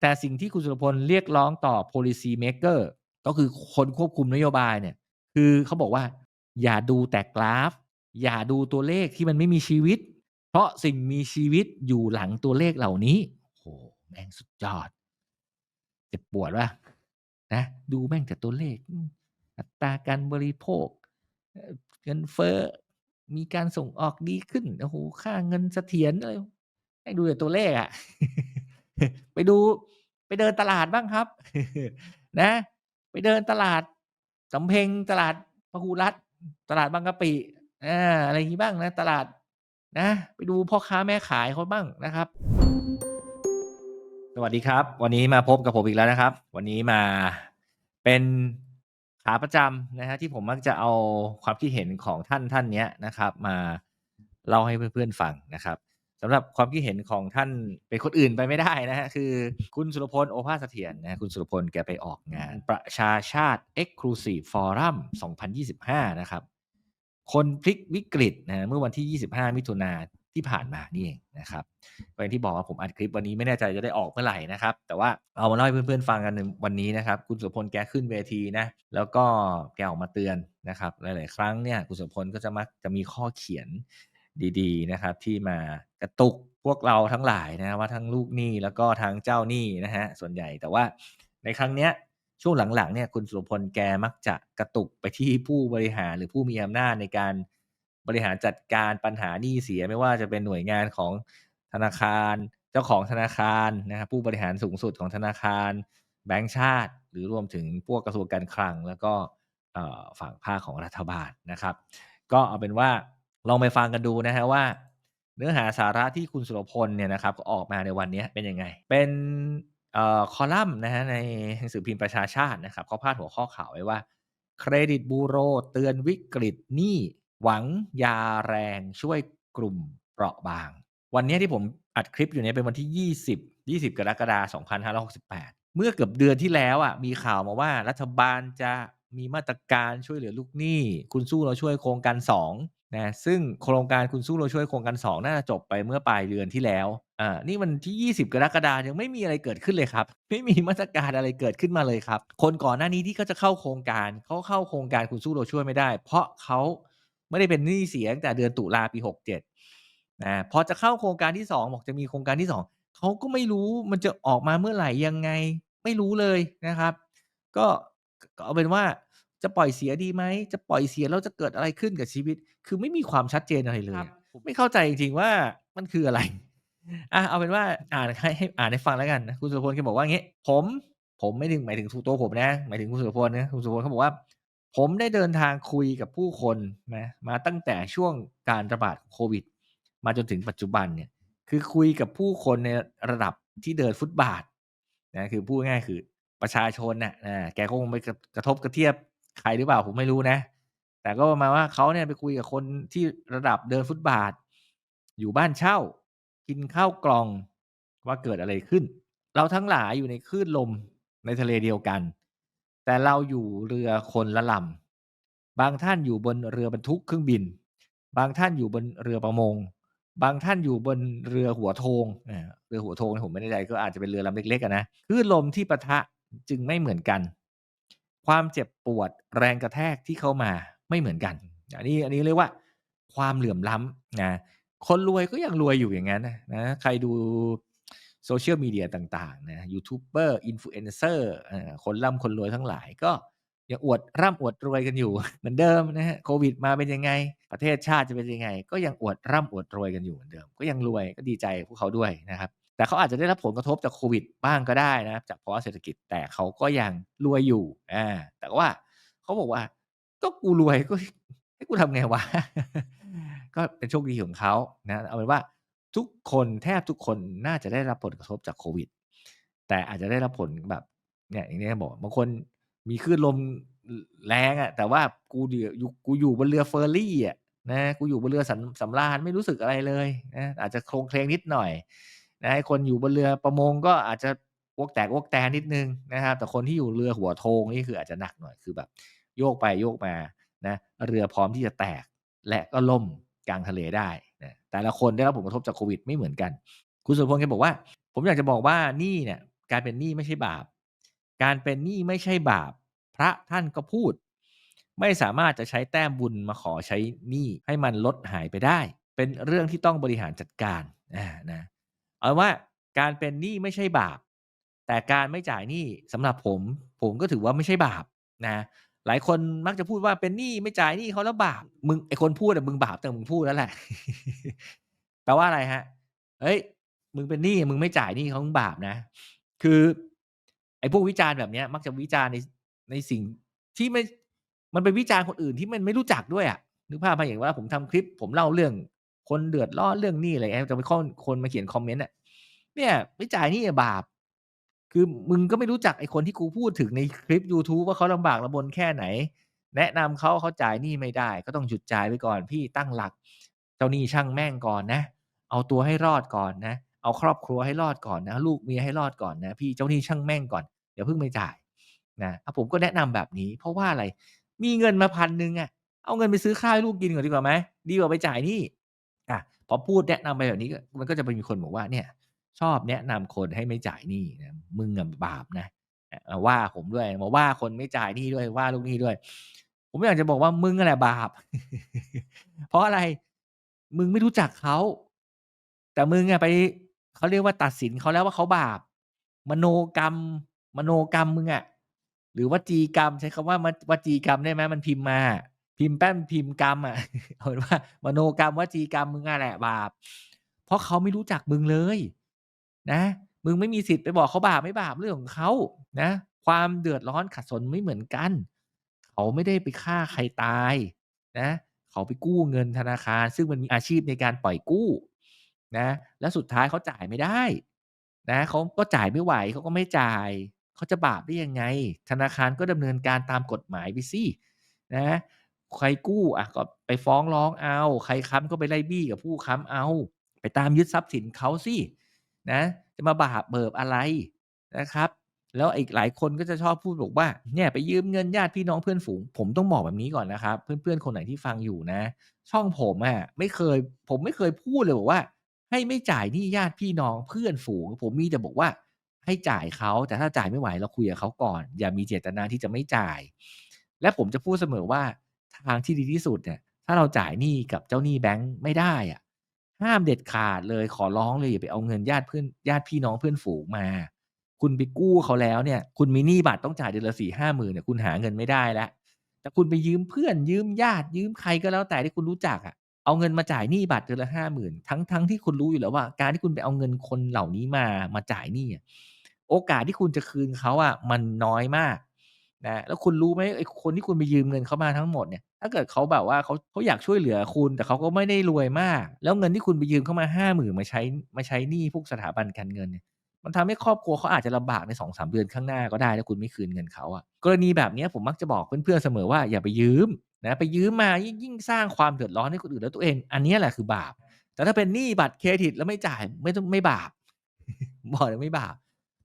แต่สิ่งที่คุณสุรพลเรียกร้องต่อ policy maker ก็คือคนควบคุมนโยบายเนี่ย คือเขาบอกว่า อย่าดูแต่กราฟ อย่าดูตัวเลขที่มันไม่มีชีวิต เพราะสิ่งมีชีวิตอยู่หลังตัวเลขเหล่านี้โอ้โฮแม่งสุดยอด เจ็บปวดเปล่า?นะดูแม่งแต่ตัวเลข อัตราการบริโภค เงินเฟ้อมีการส่งออกดีขึ้นโอ้โฮค่าเงินเสถียรอะไรแม่งดูแต่ตัวเลขอะ ไปดูไปเดินตลาดบ้างครับ นะ ไปเดินตลาดสำเพ็งตลาดพหูรัตตลาดบางกะปิอาอะไรงี้บ้างนะ ตลาดนะ ไปดูพ่อค้าแม่ขายเขาบ้างนะครับ สวัสดีครับ วันนี้มาพบกับผมอีกแล้วนะครับ วันนี้มาเป็นขาประจำนะครับที่ผมมักจะเอาความคิดเห็นของท่านท่านเนี้ยนะครับ มาเล่าให้เพื่อนๆฟังนะครับ สำหรับความคิดเห็นของท่านเป็นคนอื่นไปไม่ได้นะครับคือคุณสุรพลโอภาสเสถียรนะคุณสุรพลแกไปออกงาน ประชาชาติ Exclusive Forum 2025 นะครับ คนพลิกวิกฤตนะเมื่อวันที่ 25 มิถุนาที่ผ่านมานี่เองนะครับก็อย่างที่บอกว่าผมอัดคลิปวันนี้ไม่แน่ใจจะได้ออกเมื่อไหร่นะครับ แต่ว่าเอามาเล่าให้เพื่อนๆฟังกันในวันนี้นะครับ คุณสุรพลแกขึ้นเวทีนะ แล้วก็แกออกมาเตือนนะครับ หลาย ๆ ครั้งเนี่ยคุณสุรพลก็จะมักจะมีข้อเขียน ดีๆนะครับที่มากระตุกพวกเราทั้งหลายนะว่าทั้งลูกหนี้แล้วก็ทั้งเจ้าหนี้นะครับส่วนใหญ่แต่ว่าในครั้งเนี้ยช่วงหลังๆเนี่ยคุณสุรพลแกมักจะกระตุกไปที่ผู้บริหารหรือผู้มีอำนาจในการบริหารจัดการปัญหาหนี้เสียไม่ว่าจะเป็นหน่วยงานของธนาคาร เจ้าของธนาคารนะครับผู้บริหารสูงสุดของธนาคาร แบงก์ชาติ หรือรวมถึงพวกกระทรวงการคลัง แล้วก็ฝั่งภาคของรัฐบาลนะครับ ก็เอาเป็นว่า ลองไปฟังกันดูนะครับว่า เนื้อหาสาระที่คุณสุรพลเนี่ยนะครับออกมาในวันนี้เป็นยังไง เป็นออคอลัมน์นะครับในหนังสือพิมพ์ประชาชาตินะครับเขาพาดหัวข้อข่าวไว้ว่า เครดิตบูโรเตือนวิกฤตหนี้หวังยาแรงช่วยกลุ่มเปราะบาง วันนี้ที่ผมอัดคลิปอยู่เนี่ยเป็นวันที่ 20 20 กรกฎาคม2568 เมื่อเกือบเดือนที่แล้วอะมีข่าวมาว่ารัฐบาลจะมีมาตรการช่วยเหลือลูกหนี้ คุณสู้เราช่วยโครงการ2 นะซึ่งโครงการคุณสู้เราช่วยโครงการ2น่าจะจบไปเมื่อปลายเดือนที่แล้วอ่านี่วันที่ 20 กรกฎาคมยังไม่มีอะไรเกิดขึ้นเลยครับ ไม่มีมาตรการอะไรเกิดขึ้นมาเลยครับ คนก่อนหน้านี้ที่เขาจะเข้าโครงการเขาเข้าโครงการคุณสู้เราช่วยไม่ได้ เพราะเขาไม่ได้เป็นหนี้เสียงแต่เดือนตุลาปี 67นะพอจะเข้าโครงการที่ 2 บอกจะมีโครงการที่ 2เขาก็ไม่รู้มันจะออกมาเมื่อไหร่ยังไง ไม่รู้เลยนะครับ ก็ก็เอาเป็นว่า จะปล่อยเสียดีไหม จะปล่อยเสียแล้วจะเกิดอะไรขึ้นกับชีวิต คือไม่มีความชัดเจนอะไรเลคยรับอะผมไม่เข้าใจจริงๆว่ามันคืออะไรอาเอาเป็นว่าอ่านให้ให้อ่านให้ฟังแล้วกันนะคุณสุรพลแกบอกว่างี้ ผมผมไม่ถึงหมายถึงถตัวผมนะ หมายถึงคุณสุรพลนะคุณสุรพลเขาบอกว่า ผมได้เดินทางคุยกับผู้คนนะมาตั้งแต่ช่วงการระบาดโควิด มาจนถึงปัจจุบันเนี่ย คือคุยกับผู้คนในระดับที่เดินฟุตบาทนะคือพูดง่ายๆคือประชาชนน่ะอาแกก็คงไปกระกระทบกระเทียบ ใครหรือเปล่าผมไม่รู้นะ แต่ก็ประมาณว่าเขาเนี่ยไปคุยกับคนที่ระดับเดินฟุตบาท อยู่บ้านเช่า กินข้าวกล่องว่าเกิดอะไรขึ้น เราทั้งหลายอยู่ในคลื่นลมในทะเลเดียวกัน แต่เราอยู่เรือคนละลำบางท่านอยู่บนเรือบรรทุกเครื่องบิน บางท่านอยู่บนเรือประมง บางท่านอยู่บนเรือหัวโทงเรือหัวโทงผมไม่แน่ใจก็อาจจะเป็นเรือลำเล็กๆนะคลื่นลมที่ปะทะจึงไม่เหมือนกัน ความเจ็บปวดแรงกระแทกที่เข้ามาไม่เหมือนกัน อันนี้อันนี้เรียกว่าความเหลื่อมล้ำนะคนรวยก็ยังรวยอยู่อย่างงั้นนะนะใครดู Social Media ต่างๆนะยูทูบเบอร์ Influencer เอ่อคนร่ำคนรวยทั้งหลายก็ยังอวดร่ำอวดรวยกันอยู่ เหมือนเดิมนะครับโควิดมาเป็นยังไง ประเทศชาติจะเป็นยังไง ก็ยังอวดร่ำอวดรวยกันอยู่เหมือนเดิม ก็ยังรวยก็ดีใจพวกเขาด้วยนะครับ แต่เขาอาจจะได้รับผลกระทบจากโควิดบ้างก็ได้นะจากภาวะเศรษฐกิจแต่เขาก็ยังรวยอยู่อาแต่ว่าเขาบอกว่า ก็กูรวยก็ให้กูทำไงวะก็เป็นโชคดีของเขานะเอาเป็นว่าทุกคนแทบทุกคนน่าจะได้รับผลกระทบจากโควิด แต่อาจจะได้รับผลแบบเนี่ยอย่างที่บอกบางคนมีคลื่นลมแรงอะแต่ว่ากูเดี่ยวอยู่กูอยู่บนเรือเฟอร์รี่อะนะกูอยู่บนเรือสำสำราญไม่รู้สึกอะไรเลยนะอาจจะโคลงเคลงนิดหน่อย นะไอ้คนอยู่บนเรือประมงก็อาจจะวกแตกวกแตนนิดนึงนะครับ แต่คนที่อยู่เรือหัวโทงนี่คืออาจจะหนักหน่อยคือแบบ โยกไปโยกมานะเรือพร้อมที่จะแตกและก็ล่มกลางทะเลได้นะแต่ละคนได้รับผลกระทบจากโควิดไม่เหมือนกัน คุณสุพลแกบอกว่า ผมอยากจะบอกว่านี้เนี่ยการเป็นหนี้ไม่ใช่บาป การเป็นหนี้ไม่ใช่บาป พระท่านก็พูด ไม่สามารถจะใช้แต้มบุญมาขอใช้หนี้ให้มันลดหายไปได้ เป็นเรื่องที่ต้องบริหารจัดการอ่านะ เอาว่าการเป็นหนี้ไม่ใช่บาป แต่การไม่จ่ายหนี้สำหรับผม ผมก็ถือว่าไม่ใช่บาปนะหลายคนมักจะพูดว่าเป็นหนี้ไม่จ่ายหนี้เขาแล้วบาปมึงไอคนพูดอะมึงบาปแต่มึงพูดแล้วแหละแปลว่าอะไรฮะเฮ้ยมึงเป็นหนี้มึงไม่จ่ายหนี้เขามึงบาปนะ คือไอ้พวกวิจารณ์แบบเนี้ย มักจะวิจารณ์ในในสิ่งที่ไม่มันเป็นวิจารณ์คนอื่นที่มันไม่รู้จักด้วยอะนึกภาพมาอย่างว่าผมทำคลิป ผมเล่าเรื่อง คนเดือดร้อนเรื่องนี้อะไรเงี้ยจะไปข้อคนมาเขียนคอมเมนต์อะเนี่ยไม่จ่ายนี้อะบาป คือมึงก็ไม่รู้จักไอ้คนที่กูพูดถึงในคลิปยูทูบว่าเขาลำบากลำบนแค่ไหน แนะนำเขาเขาจ่ายหนี้ไม่ได้ ก็ต้องหยุดจ่ายไปก่อนพี่ตั้งหลัก เจ้าหนี้ช่างแม่งก่อนนะ เอาตัวให้รอดก่อนนะ เอาครอบครัวให้รอดก่อนนะ ลูกเมียให้รอดก่อนนะ พี่เจ้าหนี้ช่างแม่งก่อนอย่าเพิ่งไปจ่ายนะผมก็แนะนำแบบนี้ เพราะว่าอะไรมีเงินมาพันหนึ่งอะเอาเงินไปซื้อข้าวให้ลูกกินก่อนดีกว่าไหมดีกว่าไปจ่ายหนี้ อะพอพูดแนะนำไปแบบนี้มันก็จะไปมีคนบอกว่าเนี่ย ชอบแนะนำคนให้ไม่จ่ายหนี้นะมึงอะบาปนะว่าผมด้วยมาว่าคนไม่จ่ายหนี้ด้วยว่าลูกหนี้ด้วย ผมอยากจะบอกว่ามึงนั่นแหละบาป เพราะอะไร มึงไม่รู้จักเขา แต่มึงอะไปเขาเรียกว่าตัดสินเขาแล้วว่าเขาบาป มโนกรรม มโนกรรมมึงอะหรือวจีกรรมใช้คำว่ามวจีกรรมได้ไหมมันพิมพ์มา พิมพ์แป้นพิมพ์กรรมอะเอาเป็นว่า มโนกรรมวจีกรรมมึงอะแหละบาป เพราะเขาไม่รู้จักมึงเลย นะ มึงไม่มีสิทธิ์ไปบอกเขาบาปไม่บาปเรื่องของเขานะ ความเดือดร้อนขัดสนไม่เหมือนกัน เขาไม่ได้ไปฆ่าใครตาย นะ เขาไปกู้เงินธนาคาร ซึ่งมันมีอาชีพในการปล่อยกู้ นะ แล้วสุดท้ายเขาจ่ายไม่ได้ นะเขาก็จ่ายไม่ไหวเขาก็ไม่จ่ายเขาจะบาปได้ยังไง ธนาคารก็ดำเนินการตามกฎหมายไปสินะ ใครกู้อะก็ไปฟ้องร้องเอา ใครค้ำก็ไปไล่บี้กับผู้ค้ำเอา ไปตามยึดทรัพย์สินเขาสินะจะมาบาปเบิบอะไรนะครับ แล้วอีกหลายคนก็จะชอบพูดบอกว่าเนี่ยไปยืมเงินญาติพี่น้องเพื่อนฝูง ผมต้องบอกแบบนี้ก่อนนะครับ เพื่อนๆคนไหนที่ฟังอยู่นะ ช่องผมอะไม่เคย ผมไม่เคยพูดเลยบอกว่า ให้ไม่จ่ายหนี้ญาติพี่น้องเพื่อนฝูง ผมมีแต่บอกว่า ให้จ่ายเขาแต่ถ้าจ่ายไม่ไหวเราคุยกับเขาก่อน อย่ามีเจตนาที่จะไม่จ่าย และผมจะพูดเสมอว่า ทางที่ดีที่สุดเนี่ย ถ้าเราจ่ายหนี้กับเจ้าหนี้แบงค์ไม่ได้อะห้ามเด็ดขาดเลยขอร้องเลยอย่าไปเอาเงินญาติเพื่อนญาติพี่น้องเพื่อนฝูงมา คุณไปกู้เขาแล้วเนี่ย คุณมีหนี้บัตรต้องจ่ายเดือนละสี่ห้าหมื่นเนี่ยคุณหาเงินไม่ได้แล้วแต่คุณไปยืมเพื่อนยืมญาติยืมใครก็แล้วแต่ที่คุณรู้จักอะเอาเงินมาจ่ายหนี้บัตรเดือนละห้าหมื่นทั้งทั้งที่คุณรู้อยู่แล้วว่า การที่คุณไปเอาเงินคนเหล่านี้มามาจ่ายหนี้โอกาสที่คุณจะคืนเขาอะมันน้อยมาก นะแล้วคุณรู้ไหมไอ้คนที่คุณไปยืมเงินเขามาทั้งหมดเนี่ยถ้าเกิดเขาแบบว่าเขาเขาอยากช่วยเหลือคุณ แต่เขาก็ไม่ได้รวยมาก แล้วเงินที่คุณไปยืมเข้ามาห้าหมื่นมาใช้มาใช้หนี้พวกสถาบันการเงินเนี่ยมันทำให้ครอบครัวเขาอาจจะลำบากในสองสามเดือนข้างหน้าก็ได้ถ้าคุณไม่คืนเงินเขาอะกรณีแบบนี้ผมมักจะบอกเพื่อนๆเสมอว่าอย่าไปยืมนะไปยืมมายิ่งยิ่งสร้างความเดือดร้อนให้คนอื่นแล้วตัวเอง อันนี้แหละคือบาป แต่ถ้าเป็นหนี้บัตรเครดิตแล้วไม่จ่ายไม่ต้องไม่บาปบอกเลยไม่บาป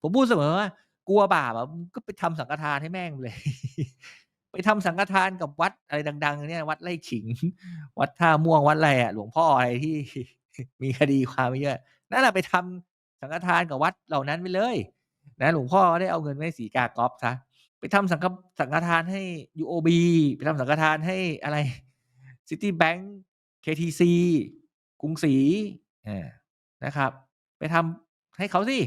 ผมพูดเสมอว่า กลัวบาปอะก็ไปทำสังฆทานให้แม่งเลย ไปทำสังฆทานกับวัดอะไรดัง ๆ เนี่ย วัดไร่ขิง วัดท่าม่วงวัดอะไรอะหลวงพ่ออะไรที่มีคดีความเยอะนั่นแหละไปทำสังฆทานกับวัดเหล่านั้นไปเลย นะหลวงพ่อได้เอาเงินไว้สีกากอฟซะไปทำสังฆสังฆทานให้ UOB ไปทำสังฆทานให้อะไร City Bank KTC กรุงศรีอ่านะครับ ไปทำให้เขาสิ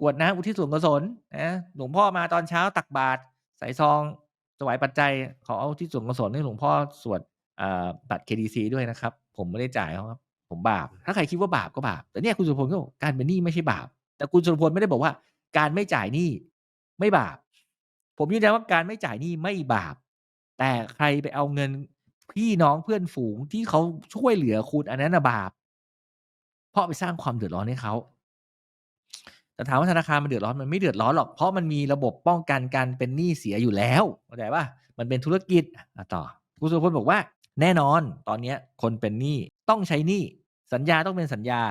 กวดน้ำอุทิศส่วนกุศลนะหลวงพ่อมาตอนเช้าตักบาตรใส่ซองถวายปัจจัยขอเอาที่ส่วนกุศลให้หลวงพ่อสวดบัตร KTC ด้วยนะครับ ผมไม่ได้จ่ายเขาครับผมบาป ถ้าใครคิดว่าบาปก็บาป แต่เนี่ยคุณสุรพลก็บอกการเป็นหนี้ไม่ใช่บาป แต่คุณสุรพลไม่ได้บอกว่า การไม่จ่ายหนี้ไม่บาป ผมยืนยันว่าการไม่จ่ายหนี้ไม่บาป แต่ใครไปเอาเงินพี่น้องเพื่อนฝูงที่เขาช่วยเหลือคุณอันนั้นนะบาป เพราะไปสร้างความเดือดร้อนให้เขา แต่ถามว่าธนาคารมันเดือดร้อนมันไม่เดือดร้อนหรอกเพราะมันมีระบบป้องกันการเป็นหนี้เสียอยู่แล้วเข้าใจป่ะมันเป็นธุรกิจต่อคุณสุพลบอกว่า แน่นอนตอนนี้คนเป็นหนี้ต้องใช้หนี้สัญญาต้องเป็นสัญญา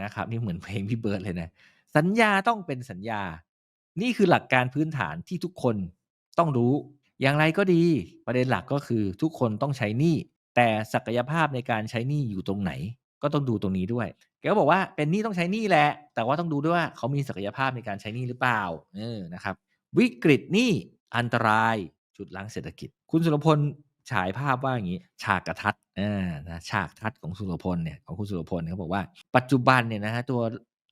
นะครับนี่เหมือนเพลงพี่เบิร์ดเลยนะสัญญาต้องเป็นสัญญา นี่คือหลักการพื้นฐานที่ทุกคนต้องรู้ อย่างไรก็ดี ประเด็นหลักก็คือทุกคนต้องใช้หนี้แต่ศักยภาพในการใช้หนี้อยู่ตรงไหน ก็ก็ต้องดูตรงนี้ด้วยแกก็บอกว่าเป็นหนี้ต้องใช้หนี้แหละ แต่ว่าต้องดูด้วยว่าเขามีศักยภาพในการใช้หนี้หรือเปล่าเออนะครับ วิกฤตหนี้อันตรายจุดล้างเศรษฐกิจ คุณสุรพลฉายภาพว่าอย่างนี้ ฉากกระทัดอ่านะฉากทัดของสุรพลเนี่ยของคุณสุรพลเขาบอกว่า ปัจจุบันเนี่ยนะฮะตัว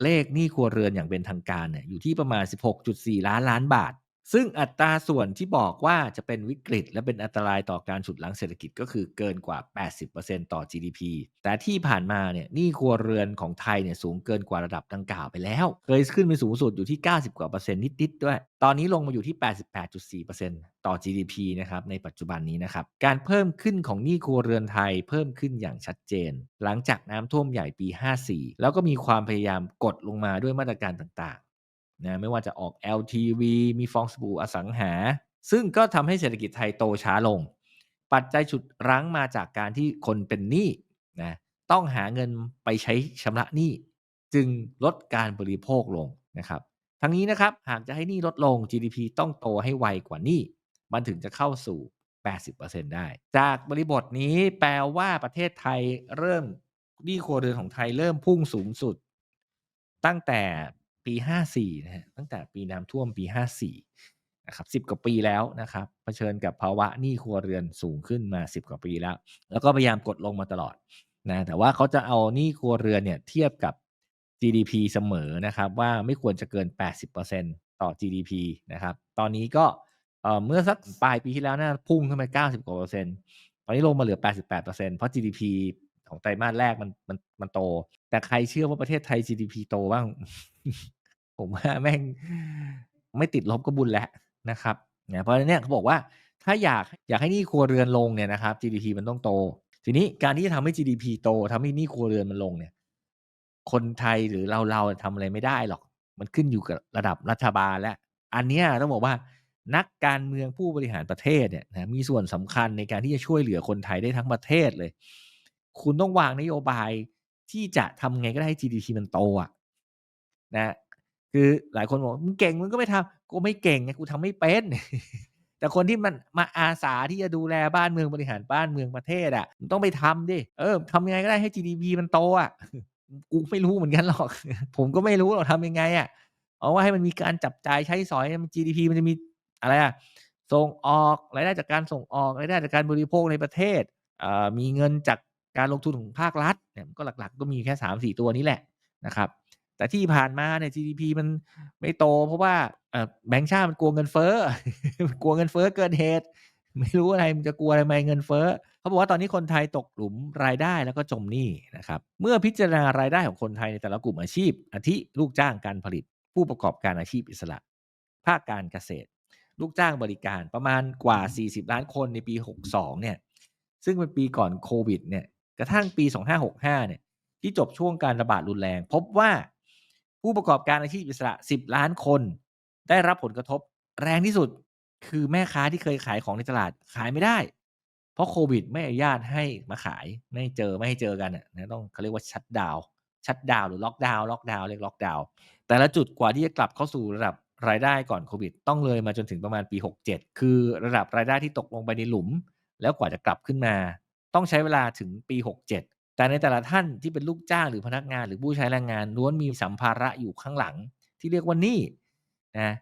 เลขหนี้ครัวเรือนอย่างเป็นทางการเนี่ยอยู่ที่ประมาณ 16.4 ล้านล้านบาท ซึ่งอัตราส่วนที่บอกว่าจะเป็นวิกฤต และเป็นอันตรายต่อการฉุดล้างเศรษฐกิจก็คือเกินกว่า 80%ต่อ GDP แต่ที่ผ่านมาเนี่ยหนี้ครัวเรือนของไทยเนี่ยสูงเกินกว่าระดับดังกล่าวไปแล้ว เคยขึ้นไปสูงสุดอยู่ที่ 90 กว่าเปอร์เซ็นต์นิดๆด้วย ตอนนี้ลงมาอยู่ที่ 88.4%ต่อ GDP นะครับในปัจจุบันนี้นะครับ การเพิ่มขึ้นของหนี้ครัวเรือนไทยเพิ่มขึ้นอย่างชัดเจน หลังจากน้ำท่วมใหญ่ปี 54 แล้วก็มีความพยายามกดลงมาด้วยมาตรการต่างๆ นะไม่ว่าจะออก LTV มีฟองสบู่อสังหา ซึ่งก็ทำให้เศรษฐกิจไทยโตช้าลง ปัจจัยฉุดรั้งมาจากการที่คนเป็นหนี้นะต้องหาเงินไปใช้ชำระหนี้ จึงลดการบริโภคลงนะครับ ทั้งนี้นะครับหากจะให้หนี้ลดลง GDP ต้องโตให้ไวกว่าหนี้มันถึงจะเข้าสู่ 80%ได้ จากบริบทนี้แปลว่าประเทศไทยเริ่มหนี้ครัวเรือนของไทยเริ่มพุ่งสูงสุด ตั้งแต่ ปี 54นะฮะตั้งแต่ปีน้ำท่วมปี 54นะครับ10 กว่าปีแล้วนะครับเผชิญกับภาวะหนี้ครัวเรือนสูงขึ้นมา 10 กว่าปีแล้ว แล้วก็พยายามกดลงมาตลอดนะแต่ว่าเขาจะเอาหนี้ครัวเรือนเนี่ยเทียบกับ GDP เสมอนะครับว่าไม่ควรจะเกิน 80%ต่อ GDP นะครับตอนนี้ก็เอ่อเมื่อสักปลายปีที่แล้วน่าพุ่งขึ้นไป90กว่าเปอร์เซ็นต์ตอนนี้ลงมาเหลือ 88%เพราะ GDP ของไตรมาสแรกมันมันมันโต แต่ใครเชื่อว่าประเทศไทย GDP โตบ้าง ผมว่าแม่งไม่ติดลบก็บุญแล้วนะครับเนะเพราะนั้นเนี่ยเขาบอกว่าถ้าอยากอยากให้นี้ครัวเรือนลงเนี่ยนะครับ GDP มันต้องโต ทีนี้การที่จะทำให้ GDP โตทำให้นี้ครัวเรือนมันลงเนี่ย คนไทยหรือเราเราทำอะไรไม่ได้หรอก มันขึ้นอยู่กับระดับรัฐบาลและ อันเนี้ยต้องบอกว่านักการเมืองผู้บริหารประเทศเนี่ยนะมีส่วนสำคัญในการที่จะช่วยเหลือคนไทยได้ทั้งประเทศเลย คุณต้องวางนโยบายที่จะทำไงก็ได้ให้ GDP มันโตอะนะคือหลายคนบอกมึงเก่งมึงก็ไม่ทำกูไม่เก่งไงกูทำไม่เป็นแต่คนที่มันมาอาสาที่จะดูแลบ้านเมืองบริหารบ้านเมืองประเทศอะมึงต้องไปทำดิเออทำยังไงก็ได้ให้ GDP มันโตอะกูไม่รู้เหมือนกันหรอก ผมก็ไม่รู้หรอกทำยังไงอะเอาว่าให้มันมีการจับจ่ายใช้สอยมัน GDP มันจะมีอะไรอะส่งออกรายได้จากการส่งออกรายได้จากการบริโภคในประเทศเอ่อมีเงินจาก การลงทุนของภาครัฐเนี่ยก็หลักๆ ก็มีแค่สามสี่ตัวนี้แหละนะครับ แต่ที่ผ่านมาเนี่ย GDP มันไม่โต เพราะว่าแบงก์ชาติมันกลัวเงินเฟ้อกลัวเงินเฟ้อเกินเหตุ ไม่รู้อะไรมันจะกลัวอะไรไหมเงินเฟ้อเขาบอกว่าตอนนี้คนไทยตกหลุมรายได้แล้วก็จมหนี้นะครับ เมื่อพิจารณารายได้ของคนไทยในแต่ละกลุ่มอาชีพ อาทิลูกจ้างการผลิต ผู้ประกอบการอาชีพอิสระ ภาคการเกษตร ลูกจ้างบริการประมาณกว่า 40 ล้านคนในปี 62เนี่ยซึ่งเป็นปีก่อนโควิดเนี่ย กระทั่งปี 2565 เนี่ย ที่จบช่วงการระบาดรุนแรง พบว่าผู้ประกอบการอาชีพอิสระ 10 ล้านคน ได้รับผลกระทบแรงที่สุดคือแม่ค้าที่เคยขายของในตลาดขายไม่ได้ เพราะโควิดไม่อนุญาตให้มาขายไม่เจอไม่ให้เจอกันนะต้องเขาเรียกว่าชัดดาวชัดดาวหรือล็อกดาวล็อกดาวเรียกล็อกดาวแต่ละจุดกว่าที่จะกลับเข้าสู่ระดับรายได้ก่อนโควิด ต้องเลยมาจนถึงประมาณปี 67 คือระดับรายได้ที่ตกลงไปในหลุม แล้วกว่าจะกลับขึ้นมา ต้องใช้เวลาถึงปี 67 แต่ในแต่ละท่านที่เป็นลูกจ้างหรือพนักงานหรือผู้ใช้แรงงานล้วนมีสัมภาระอยู่ข้างหลังที่เรียกว่านี้นะ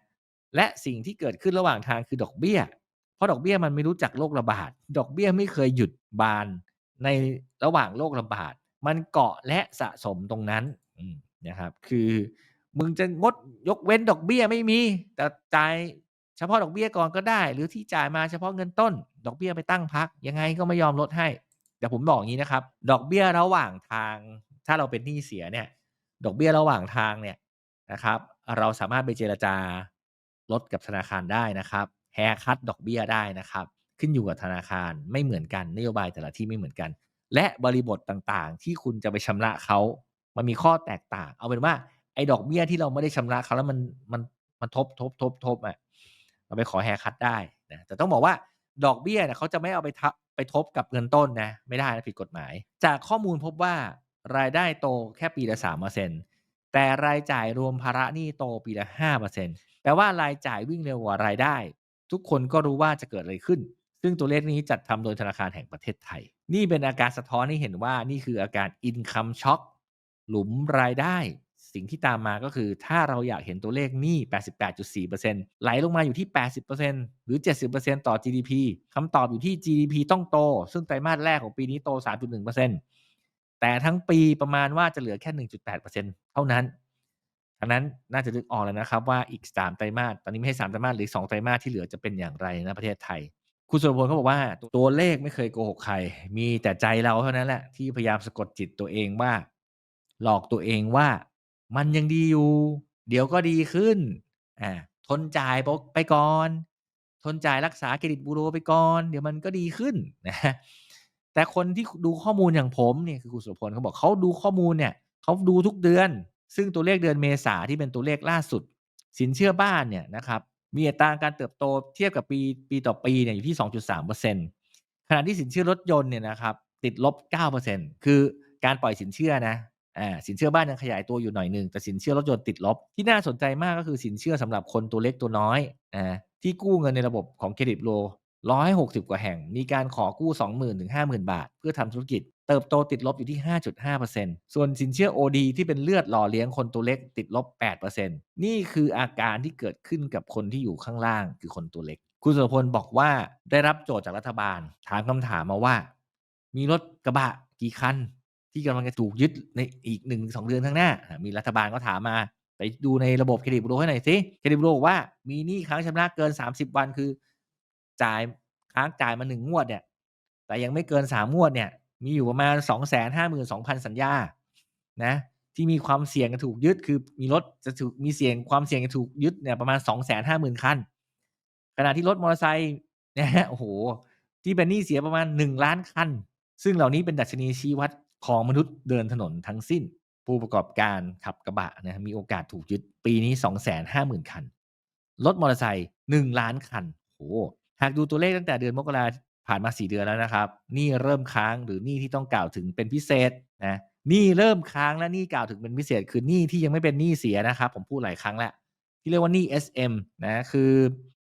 และสิ่งที่เกิดขึ้นระหว่างทางคือดอกเบี้ย เพราะดอกเบี้ยมันไม่รู้จักโรคระบาด ดอกเบี้ยไม่เคยหยุดบานในระหว่างโรคระบาด มันเกาะและสะสมตรงนั้นนะครับ คือมึงจะงดยกเว้นดอกเบี้ยไม่มี แต่จ่าย เฉพาะดอกเบี้ยก่อนก็ได้ หรือที่จ่ายมาเฉพาะเงินต้น ดอกเบี้ยไปตั้งพัก ยังไงก็ไม่ยอมลดให้ แต่ผมบอกงนี้นะครับ ดอกเบี้ยระหว่างทาง ถ้าเราเป็นหนี้เสียเนี่ย ดอกเบี้ยระหว่างทางเนี่ยนะครับ เราสามารถไปเจรจาลดกับธนาคารได้นะครับแฮคัดดอกเบี้ยได้นะครับ ขึ้นอยู่กับธนาคารไม่เหมือนกันนโยบายแต่ละที่ไม่เหมือนกัน และบริบทต่างๆ ที่คุณจะไปชำระเขามันมีข้อแตกต่าง เอาเป็นว่าไอ้ดอกเบี้ยที่เราไม่ได้ชำระเขาแล้วมันมันมันทบทบทบทบอะ เราไปขอแฮคัดได้นะแต่ต้องบอกว่าดอกเบี้ยเนี่ยเขาจะไม่เอาไปทับไปทบกับเงินต้นนะไม่ได้นะผิดกฎหมาย จากข้อมูลพบว่ารายได้โตแค่ปีละสามเปอร์เซ็นต์แต่รายจ่ายรวมภาระหนี้โตปีละห้าเปอร์เซ็นต์แปลว่ารายจ่ายวิ่งเร็วกว่ารายได้ ทุกคนก็รู้ว่าจะเกิดอะไรขึ้น ซึ่งตัวเลขนี้จัดทำโดยธนาคารแห่งประเทศไทย นี่เป็นอาการสะท้อนให้เห็นว่านี่คืออาการ Income Shock หลุมรายได้ สิ่งที่ตามมาก็คือ ถ้าเราอยากเห็นตัวเลขหนี้ 88.4%ไหลลงมาอยู่ที่ 80%หรือ 70%ต่อ GDP คำตอบอยู่ที่ GDP ต้องโต ซึ่งไตรมาสแรกของปีนี้โต 3.1%แต่ทั้งปีประมาณว่าจะเหลือแค่ 1.8%เท่านั้นฉะนั้นน่าจะนึกออกแล้วนะครับว่าอีก 3 ไตรมาส ตอนนี้ไม่ใช่3ไตรมาสหลือ 2 ไตรมาสที่เหลือจะเป็นอย่างไรณประเทศไทยคุณสุรพลเขาบอกว่าตัวเลขไม่เคยโกหกใคร มีแต่ใจเราเท่านั้นแหละที่พยายามสะกดจิตตัวเองว่า หลอกตัวเองว่า มันยังดีอยู่ เดี๋ยวก็ดีขึ้นอ่าทนจ่ายปกไปก่อน ทนจ่ายรักษาเครดิตบูโรไปก่อน เดี๋ยวมันก็ดีขึ้นนะแต่คนที่ดูข้อมูลอย่างผมเนี่ยคือคุณสุพลเขาบอกเขาดูข้อมูลเนี่ยเขาดูทุกเดือน ซึ่งตัวเลขเดือนเมษาที่เป็นตัวเลขล่าสุด สินเชื่อบ้านเนี่ยนะครับมีอัตราการเติบโตเทียบกับปีปีต่อปีเนี่ยอยู่ที่ 2.3%ขณะที่สินเชื่อรถยนต์เนี่ยนะครับติดลบ 9%คือการปล่อยสินเชื่อนะ อ่าสินเชื่อบ้านยังขยายตัวอยู่หน่อยหนึ่งแต่สินเชื่อรถยนต์ติดลบ ที่น่าสนใจมากก็คือสินเชื่อสำหรับคนตัวเล็กตัวน้อยอ่าที่กู้เงินในระบบของเครดิตบูโร160กสิบกว่าแห่ง มีการขอกู้20,000ถึง50,000บาท เพื่อทำธุรกิจ เติบโตติดลบอยู่ที่ 5.5%ส่วนสินเชื่อ OD ที่เป็นเลือดหล่อเลี้ยงคนตัวเล็กติดลบ 8%นี่คืออาการที่เกิดขึ้นกับคนที่อยู่ข้างล่างคือคนตัวเล็ก คุณสุรพลบอกว่าได้รับโจทย์จากรัฐบาล ถามคำถามมาว่า มีรถกระบะกี่คัน ที่กำลังจะถูกยึดในอีก1-2เดือนข้างหน้า มีรัฐบาลก็ถามมาไปดูในระบบเครดิตบูโรให้หน่อยสิเครดิตบูโรบอกว่ามีหนี้ค้างชำระเกิน 30 วันคือ จ่ายค้างจ่ายมา1งงวดเนี่ย แต่ยังไม่เกิน3งวดเนี่ย มีอยู่ประมาณ252,000สัญญา นะ ที่มีความเสี่ยงจะถูกยึดคือมีรถจะถูกมีเสี่ยงความเสี่ยงจะถูกยึดเนี่ยประมาณ250,000คันขณะที่รถมอเตอร์ไซค์นะโอ้โฮที่เป็นหนี้เสียประมาณ1,000,000คัน ซึ่งเหล่านี้เป็นดัชนีชี้วัด ของมนุษย์เดินถนนทั้งสิ้น ผู้ประกอบการขับกระบะนะครับมีโอกาสถูกยึดปีนี้ 250,000 คัน รถมอเตอร์ไซค์1,000,000คันโอ้โฮหากดูตัวเลขตั้งแต่เดือนมกราผ่านมา 4 เดือนแล้วนะครับหนี้เริ่มค้างหรือหนี้ที่ต้องกล่าวถึงเป็นพิเศษนะหนี้เริ่มค้างและหนี้กล่าวถึงเป็นพิเศษ คือหนี้ที่ยังไม่เป็นหนี้เสียนะครับ ผมพูดหลายครั้งแล้ว ที่เรียกว่าหนี้ SM นะคือ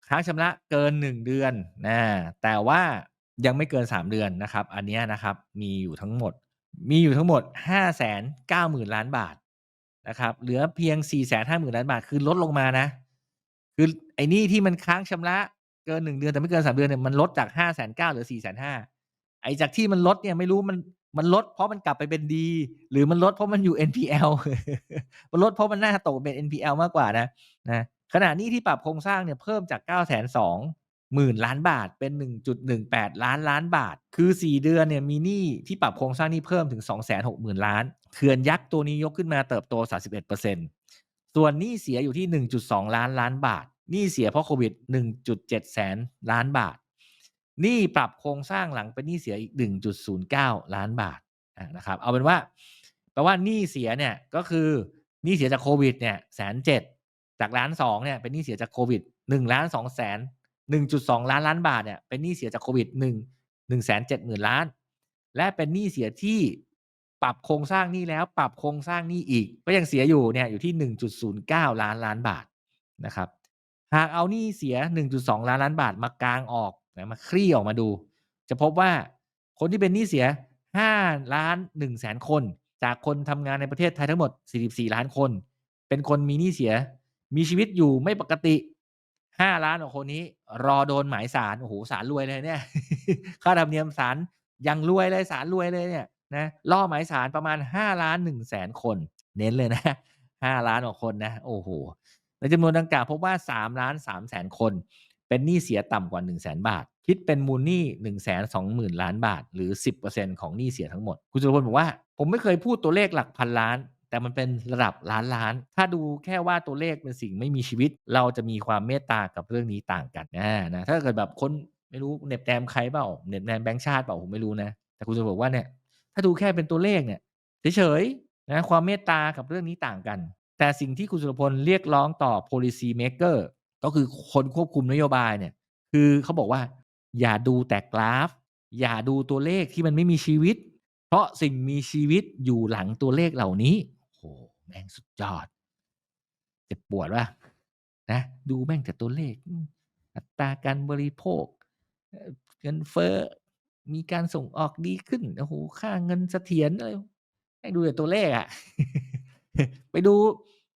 ค้างชำระเกิน 1 เดือนอาแต่ว่ายังไม่เกิน 3 เดือนนะครับ อันนี้นะครับมีอยู่ทั้งหมด มีอยู่ทั้งหมด 590,000 ล้านบาทนะครับ เหลือเพียง 450,000 ล้านบาท คือลดลงมานะ คือไอ้นี้ที่มันค้างชำระเกิน1เดือนแต่ไม่เกิน3เดือนเนี่ยมันลดจาก590,000เหลือ450,000ไอ้จากที่มันลดเนี่ยไม่รู้มันมันลดเพราะมันกลับไปเป็นดี หรือมันลดเพราะมันอยู่ NPL มันลดเพราะมันน่าตกเป็น NPL มากกว่านะนะขณะนี้ที่ปรับโครงสร้างเนี่ยเพิ่มจาก 920,000ล้านบาทเป็น 1.18 ล้านล้านบาท คือ 4 เดือนเนี่ยมีหนี้ที่ปรับโครงสร้างหนี้เพิ่มถึง 260,000 ล้านเขื่อนยักษ์ตัวนี้ยกขึ้นมาเติบโต 31%ส่วนหนี้เสียอยู่ที่ 1.2 ล้านล้านบาทหนี้เสียเพราะโควิด 1.7 แสนล้านบาทหนี้ปรับโครงสร้างหลังเป็นหนี้เสียอีก 1.09 ล้านบาทนะครับ เอาเป็นว่าแปลว่าหนี้เสียเนี่ยก็คือหนี้เสียจากโควิดเนี่ย170,000จาก1,200,000เนี่ยเป็นหนี้เสียจากโควิด1,200,000 1.2 ล้านล้านบาทเนี่ยเป็นหนี้เสียจากโควิด 1 170,000 ล้าน และเป็นหนี้เสียที่ปรับโครงสร้างหนี้แล้วปรับโครงสร้างหนี้อีก ก็ยังเสียอยู่เนี่ยอยู่ที่ 1.09 ล้านล้านบาทนะครับหากเอาหนี้เสีย 1.2 ล้านล้านบาทมากางออกนะมาคลี่ออกมาดู จะพบว่าคนที่เป็นหนี้เสีย5,100,000คน จากคนทำงานในประเทศไทยทั้งหมด 44 ล้านคน เป็นคนมีหนี้เสีย มีชีวิตอยู่ไม่ปกติ 5,000,000กว่าคนนี้ รอโดนหมายศาลโอ้โฮศาลรวยเลยเนี่ย ค่าธรรมเนียมศาลย่างรวยเลยศาลรวยเลยเนี่ยนะล่อหมายศาลประมาณ5,100,000คน เน้นเลยนะ5,000,000กว่าคนนะ โอ้โฮในจำนวนดังกล่าวพบว่า3,300,000คน เป็นหนี้เสียต่ำกว่า100,000บาท คิดเป็นมูลหนี้120,000ล้านบาท หรือ10%ของหนี้เสียทั้งหมด คุณสุรพลบอกว่า ผมไม่เคยพูดตัวเลขหลักพันล้าน แต่มันเป็นระดับล้านล้าน ถ้าดูแค่ว่าตัวเลขเป็นสิ่งไม่มีชีวิต เราจะมีความเมตตากับเรื่องนี้ต่างกันอานะถ้าเกิดแบบคนไม่รู้เน็บแนมใครเปล่าเน็บแนมแบงก์ชาติเปล่าผมไม่รู้นะ แต่คุณสุรพลบอกว่าเนี่ยถ้าดูแค่เป็นตัวเลขเนี่ยเฉยๆนะความเมตตากับเรื่องนี้ต่างกัน แต่สิ่งที่คุณสุรพลเรียกร้องต่อ Policy Maker ก็คือคนควบคุมนโยบายเนี่ยคือเขาบอกว่า อย่าดูแต่กราฟ อย่าดูตัวเลขที่มันไม่มีชีวิต เพราะสิ่งมีชีวิตอยู่หลังตัวเลขเหล่านี้ โอ้โฮแม่งสุดยอด เจ็บปวดเปล่านะ ดูแม่งแต่ตัวเลข อัตราการบริโภค เงินเฟ้อ มีการส่งออกดีขึ้น โอ้โฮค่าเงินเสถียรอะไรให้ดูแต่ตัวเลขอะไปดู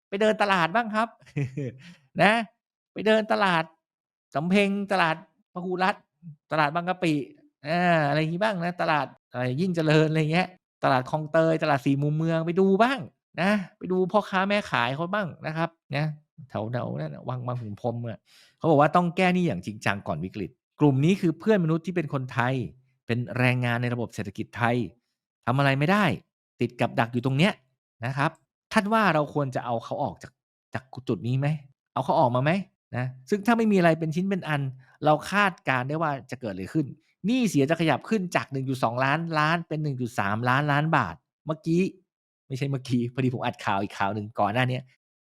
ไปเดินตลาดบ้างครับ นะ ไปเดินตลาดสำเพ็งตลาดพหุรัตน์ตลาดบางกะปิอาอะไรงี้บ้างนะ ตลาดอะไรยิ่งเจริญอะไรเงี้ย ตลาดคลองเตย ตลาดสี่มุมเมืองไปดูบ้าง นะไปดูพ่อค้าแม่ขายเขาบ้างนะครับนะแถวแถวนั่นวังบางขุนพรมอะเขาบอกว่าต้องแก้หนี้อย่างจริงจังก่อนวิกฤต กลุ่มนี้คือเพื่อนมนุษย์ที่เป็นคนไทย เป็นแรงงานในระบบเศรษฐกิจไทยทำอะไรไม่ได้ ติดกับดักอยู่ตรงเนี้ยนะครับท่านว่าเราควรจะเอาเขาออกจากจากจุดนี้ไหม?เอาเขาออกมาไหม?นะซึ่งถ้าไม่มีอะไรเป็นชิ้นเป็นอัน เราคาดการณ์ได้ว่าจะเกิดอะไรขึ้นหนี้เสียจะขยับขึ้นจาก 1.2 ล้านล้านเป็น 1.3 ล้านล้านบาท เมื่อกี้ ไม่ใช่เมื่อกี้ พอดีผมอัดข่าวอีกข่าวหนึ่งก่อนหน้านี้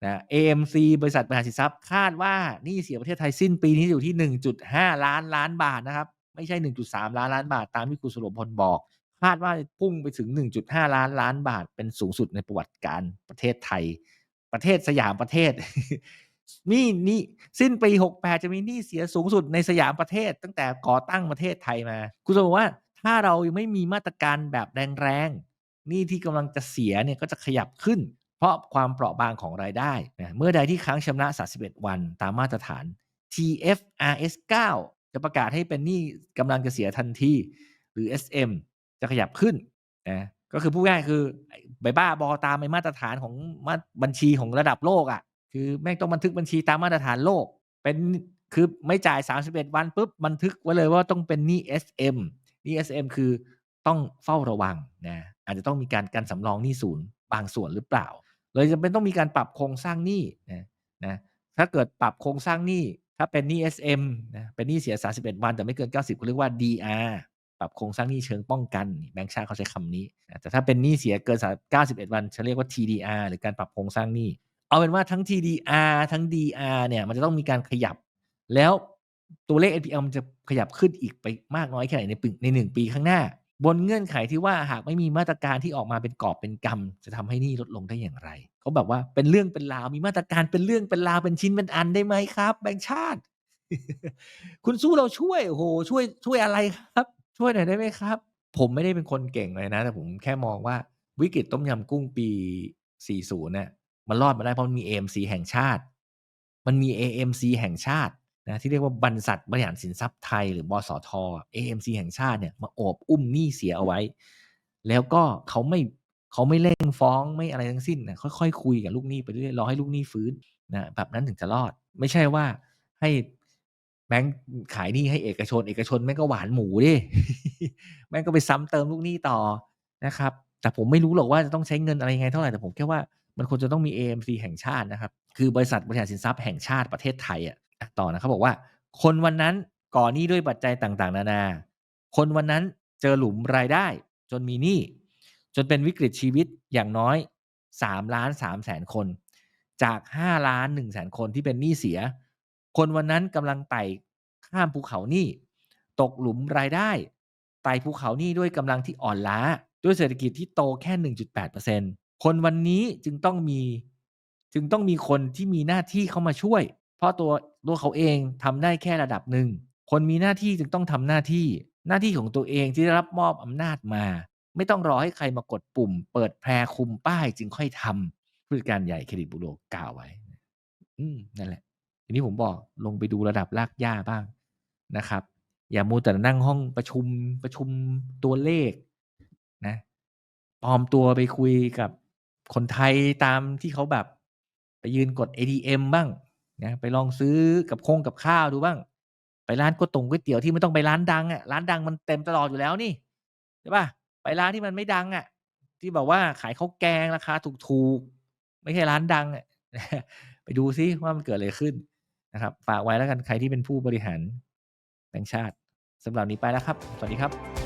นะ AMC บริษัทบริหารสินทรัพย์คาดว่านี้เสียประเทศไทยสิ้นปีนี้อยู่ที่ 1.5 ล้านล้านบาทนะครับ ไม่ใช่ 1.3 ล้านล้านบาท ตามที่คุณสโลพลบอก คาดว่าพุ่งไปถึง 1.5 ล้านล้านบาท เป็นสูงสุดในประวัติการประเทศไทย ประเทศสยามประเทศนี้หนี้สิ้นปี 68 จะมีหนี้เสียสูงสุดในสยามประเทศ ตั้งแต่ก่อตั้งประเทศไทยมา คุณสโลบอกว่าถ้าเรายังไม่มีมาตรการแบบแรงๆ หนี้ที่กำลังจะเสียเนี่ยก็จะขยับขึ้น เพราะความเปราะบางของรายได้นะเมื่อใดที่ค้างชำระ 31 วันตามมาตรฐาน TFRS 9 จะประกาศให้เป็นหนี้กำลังจะเสียทันทีหรือ SM จะขยับขึ้นนะก็คือพูดง่ายคือไอ้ไปบ้าบอตามไอ้มาตรฐานของบัญชีของระดับโลกอะ คือแม่งต้องบันทึกบัญชีตามมาตรฐานโลก เป็นคือไม่จ่าย 31 วันปุ๊บบันทึกไว้เลยว่าต้องเป็นหนี้ SM หนี้ SM คือต้องเฝ้าระวังนะ อาจจะต้องมีการกันสำรองหนี้ศูนย์บางส่วนหรือเปล่า เลยจำเป็นต้องมีการปรับโครงสร้างหนี้นะนะถ้าเกิดปรับโครงสร้างหนี้ถ้าเป็นหนี้ SM นะเป็นหนี้เสีย 31 วัน แต่ไม่เกิน 90เขาเรียกว่า DR ปรับโครงสร้างหนี้เชิงป้องกันแบงก์ชาติเขาใช้คำนี้แต่ถ้าเป็นหนี้เสียเกินสา91 วันจะเรียกว่า TDR หรือการปรับโครงสร้างหนี้เอาเป็นว่าทั้ง TDR ทั้ง DR เนี่ยมันจะต้องมีการขยับ แล้วตัวเลข NPL มันจะขยับขึ้นอีกไปมากน้อยแค่ไหนในปึใน1ปีข้างหน้า บนเงื่อนไขที่ว่าหากไม่มีมาตรการที่ออกมาเป็นกอบเป็นกำจะทำให้นี้ลดลงได้อย่างไรเขาแบบว่าเป็นเรื่องเป็นราวมีมาตรการเป็นเรื่องเป็นราวเป็นชิ้นเป็นอันได้ไหมครับ แบงก์ชาติ คุณสู้เราช่วยโอ้โฮช่วยช่วยอะไรครับ ช่วยหน่อยได้ไหมครับ ผมไม่ได้เป็นคนเก่งเลยนะ แต่ผมแค่มองว่าวิกฤตต้มยำกุ้งปี 40เนี่ยมันรอดมาได้เพราะมันมี AMC แห่งชาติ มันมี AMC แห่งชาติ นะที่เรียกว่าบรรษัทบริหารสินทรัพย์ไทยหรือบสอท. AMC แห่งชาติเนี่ยมาโอบอุ้มหนี้เสียเอาไว้ แล้วก็เขาไม่เขาไม่เร่งฟ้องไม่อะไรทั้งสิ้นน่ะค่อยๆคุยกับลูกหนี้ไปเรื่อยรอให้ลูกหนี้ฟื้นนะแบบนั้นถึงจะรอด ไม่ใช่ว่าให้แบงก์ขายหนี้ให้เอกชน เอกชนแม่งก็หวานหมูดิแม่งก็ไปซ้ำเติมลูกหนี้ต่อนะครับ แต่ผมไม่รู้หรอกว่าจะต้องใช้เงินอะไรยังไงเท่าไหร่แต่ผมแค่ว่ามันควรจะต้องมี AMC แห่งชาตินะครับ คือบริษัทบริหารสินทรัพย์แห่งชาติประเทศไทยอะอะ ต่อนะเขาบอกว่า คนวันนั้นก่อหนี้ด้วยปัจจัยต่างๆ นานา คนวันนั้นเจอหลุมรายได้ จนมีหนี้จนเป็นวิกฤตชีวิตอย่างน้อย3,300,000คน จาก5,100,000คนที่เป็นหนี้เสีย คนวันนั้นกำลังไต่ข้ามภูเขาหนี้ตกหลุมรายได้ไต่ภูเขาหนี้ด้วยกำลังที่อ่อนล้า ด้วยเศรษฐกิจที่โตแค่ 1.8%คนวันนี้จึงต้องมีจึงต้องมีคนที่มีหน้าที่เข้ามาช่วย เพราะตัว ตัวเขาเองทำได้แค่ระดับหนึ่ง คนมีหน้าที่จึงต้องทำหน้าที่ หน้าที่ของตัวเองที่ได้รับมอบอำนาจมา ไม่ต้องรอให้ใครมากดปุ่ม เปิดแพรคุมป้ายจึงค่อยทำผู้จัดการใหญ่เครดิตบูโรกล่าวไว้ อืมนั่นแหละอย่างที่ผมบอกลงไปดูระดับรากหญ้าบ้างนะครับ อย่ามัวแต่นั่งห้องประชุมประชุมตัวเลขนะปลอมตัวไปคุยกับคนไทยตามที่เขาแบบไปยืนกด ATM บ้าง นะไปลองซื้อกับคงกับข้าวดูบ้าง ไปร้านก๋วยตงก๋วยเตี๋ยวที่ไม่ต้องไปร้านดังอะร้านดังมันเต็มตลอดอยู่แล้วนี่ใช่ปล่าไปร้านที่มันไม่ดังอะที่แบบว่าขายข้าวแกงราคาถูกๆไม่ใช่ร้านดังอะไปดูซิว่ามันเกิดอะไรขึ้นนะครับฝากไว้แล้วกันใครที่เป็นผู้บริหารแบงก์ชาติสำหรับนี้ไปแล้วครับ สวัสดีครับ